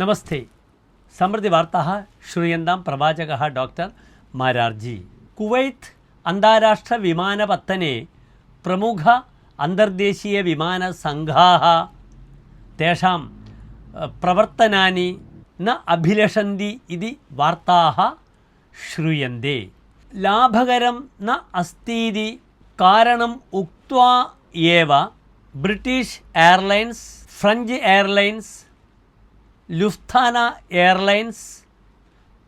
നമസ്തേ. സമൃദ്ധി വാർത്ത ശ്രൂയന്താം പ്രവാചക ഡോക്ടർ മാരാർജി. കുവൈത്ത് അന്താരാഷ്ട്ര വിമാനപത്തനെ പ്രമുഖ അന്തർദേശീയ വിമാന സംഘാ തേഷാം പ്രവർത്തനാനി ന അഭിലഷന്തി ഇതി വാർത്താ ശ്രൂയന്തേ. ലാഭകരം ന അസ്തീതി കാരണം ഉക്വാ ഏവ British Airlines French Airlines Lufthansa Airlines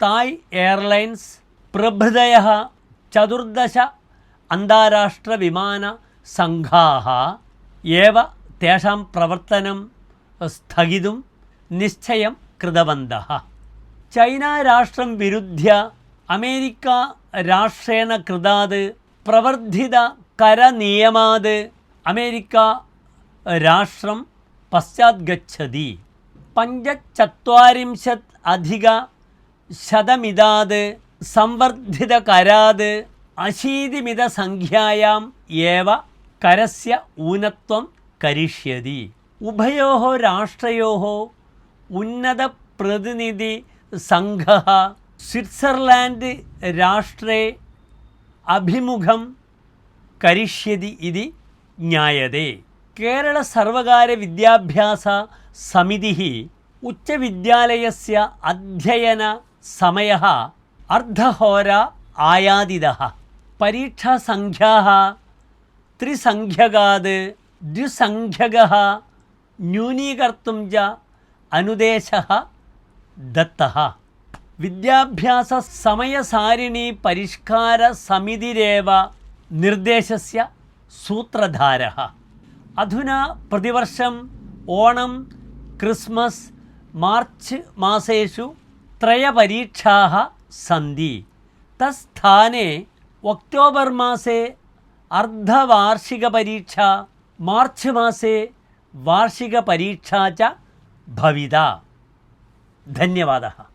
Thai Airlines പ്രഭൃതയ ചതുർദശ അന്താരാഷ്ട്ര വിമാന സംഘാവ തേഷാം പ്രവർത്തനം സ്ഥഗിതും നിശ്ചയം കൃതവന്ത ചൈന രാഷ്ട്രം വിരുദ്ധ്യ അമേരിക്ക രാഷ്ട്രേണ കൃതാത് പ്രവർദ്ധിത കരനിയമാത് അമേരിക്ക രാഷ്ട്രം പശ്ചാത്ഗതി പഞ്ചചത്വരിംശത് അധിക ശതമിതാത് സംവർദ്ധിത കരാത് അശീതിമിത സംഖ്യായാം ഏവ കരസ്യ ഊനത്വം കരിഷ്യതി. ഉഭയോ രാഷ്ട്രയോ ഉന്നത പ്രതിനിധി സംഘ സ്വിറ്റ്സർലാൻഡ് രാഷ്ട്രേ അഭിമുഖം കരിഷ്യതി ഇതി ജ്ഞായതേ. കേരള സർവകാര്യ വിദ്യാഭ്യാസ സമിതി ഉച്ചവിദ്യാലയസ്യ അധ്യയന സമയ അർദ്ധഹോര ആയാതിത പരീക്ഷാസംഖ്യാ ത്രിസംഖ്യകാത് ദ്വിസംഖ്യക ന്യൂനീകർത്തും ച അനുദേശ ദത്ത. വിദ്യാഭ്യാസ സമയസാരിണി പരിഷ്കാര സമിതിരേവ നിർദ്ദേശ സൂത്രധാര. അധുന പ്രതിവർഷം ഓണം ക്രിസ്മസ് മാർച്ച് മാസേഷു ത്രയപരീക്ഷാः സന്തി തസ്ഥാനെ ഒക്ടോബർ മാസേ അർദ്ധവാർഷിക പരീക്ഷ മാർച്ച് മാസേ വാർഷികപരീക്ഷ ച ഭവിത. ധന്യവാദ.